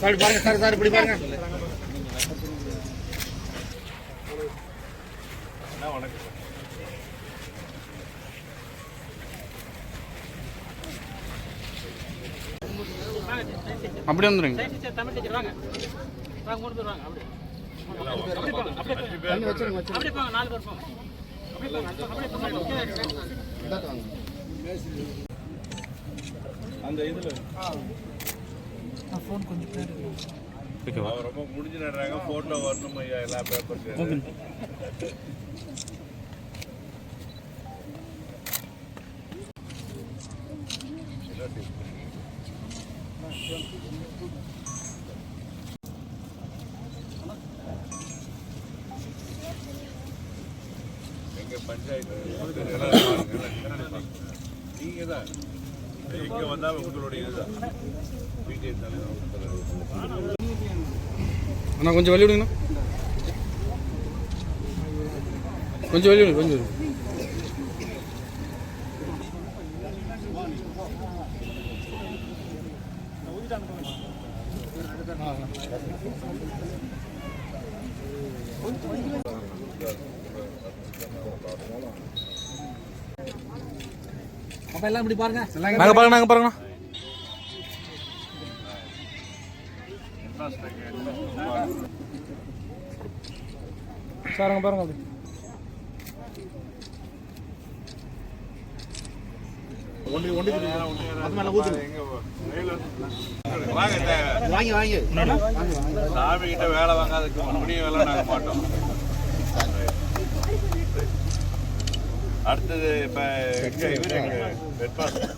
Sir sir sir இப்படி பாருங்க. வணக்கம் அப்படியே வந்துருங்க. மூணு பேர் வாங்க அப்படியே அப்படியே நாலு பேர் போங்க. அந்த இதுல. ஓகேவா? ரொம்ப முடிஞ்சு நடுறாங்க. போட்டோ வரணும் ஐயா? எல்லா பேப்பர்ஸ் எங்க பஞ்சாயத்து தான் உங்களுடைய இதுதான் தலைவர் அண்ணா கொஞ்சம் வழி விடுங்கண்ணா. கொஞ்சம் வழி விடுங்க கொஞ்சம் வழி அப்ப எல்லாம் இப்படி பாருங்க. நாங்க பாருங்க நாங்க பாருங்கண்ணா. சார் அங்கே பாருங்க அப்படி. ஒண்டி ஒண்டி அது மேல ஊத்துங்க வாங்க வாங்கி. வாங்கி சாமி கிட்ட வேலை வாங்காததுக்கு முடிய வேலை நாங்க மாட்டோம். அடுத்தது இப்ப எங்க இவரு எங்க? Head master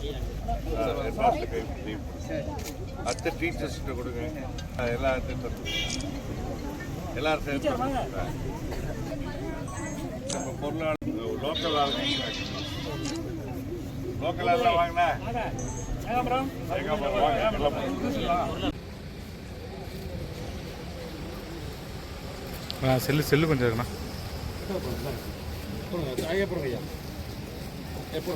head. அடுத்த டீச்சர்ஸ் கிட்ட கொடுங்க. எல்லாம் திட்டம் எல்லாரும் சேர்த்து இப்போ பொருளாளர் லோக்கல் ஆளுங்க லோக்கல் எல்லாம் வாங்கினா செல்லு. செல்லு கொஞ்சம் இருக்குண்ணா. ஐயா போடுங்க ஐயா எப்போ